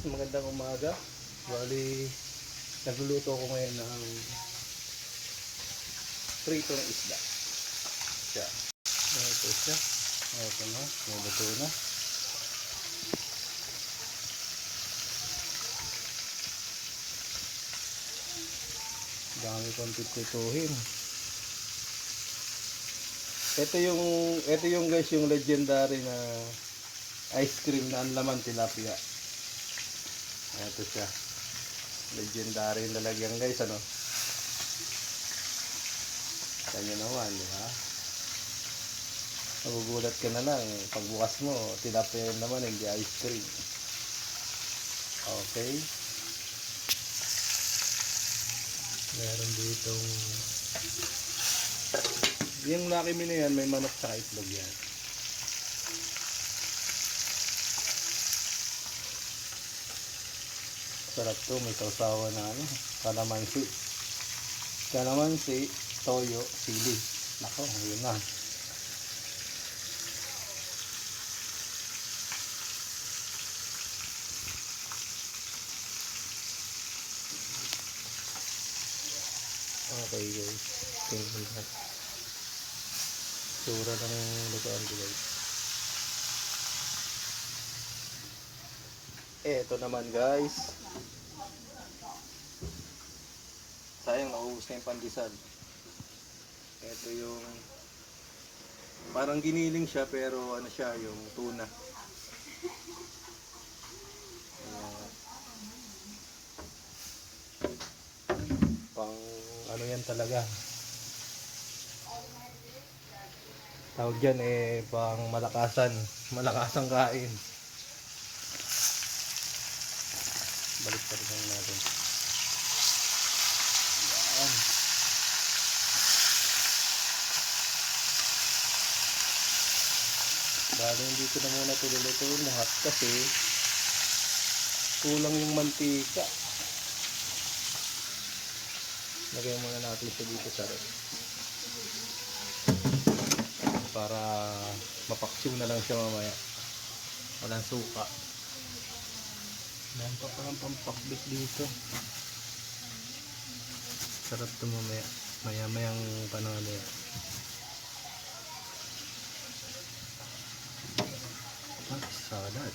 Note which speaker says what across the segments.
Speaker 1: Magandang umaga. Bali, nagluluto ako ngayon ng prito ng isda. Siya. Ito siya. Ito na. Naluto na. Dami kong pipituhin. Ito yung ito yung guys yung legendary na ice cream na ang laman tilapia. Ito siya. Legendary na lagyan guys ano. Kanya naman, di ba? Magugulat ka na lang. Pagbukas mo, tilapia naman, hindi ice cream. Okay. Meron ditong yung Lucky Me na yan, may manok sa itlog yan. Sarap to, may sausawa na ano, kalamansi. Kalamansi, toyo, sili. Nako, yun na. Okay guys, tingnan natin. Sura ng lutuan ko guys. Eto naman guys. Sayang naubos na yung pandesal. Ito yung parang giniling siya pero ano siya yung tuna. Pang ano yan talaga. Tawag dyan eh pang malakasan. Malakasang kain. Balik pa rin natin. Yan. Bali, hindi ko na muna tululutuin lahat kasi kulang yung mantika. Lagay muna natin siya dito sa ref. Para mapaksiw na lang siya mamaya. Walang suka. Meron pa palang pampakbit dito. Sarap to mamaya. Maya mayang panahon na yan. Ah, salad.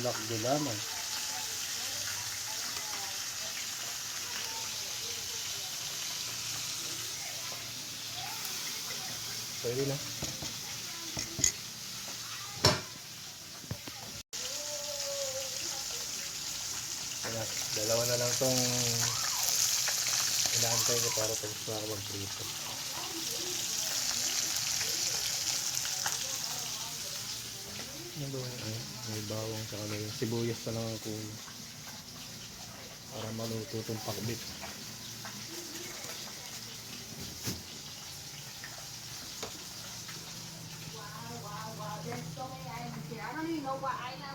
Speaker 1: Black de Pwede na. Wala, dalawa na lang tong inaantay ko para tapos na ako mag-prito. Ano ba yung ano? May bawang sa ano yung sibuyas na lang ang kulo. Para maluto itong pakbit.
Speaker 2: what I know.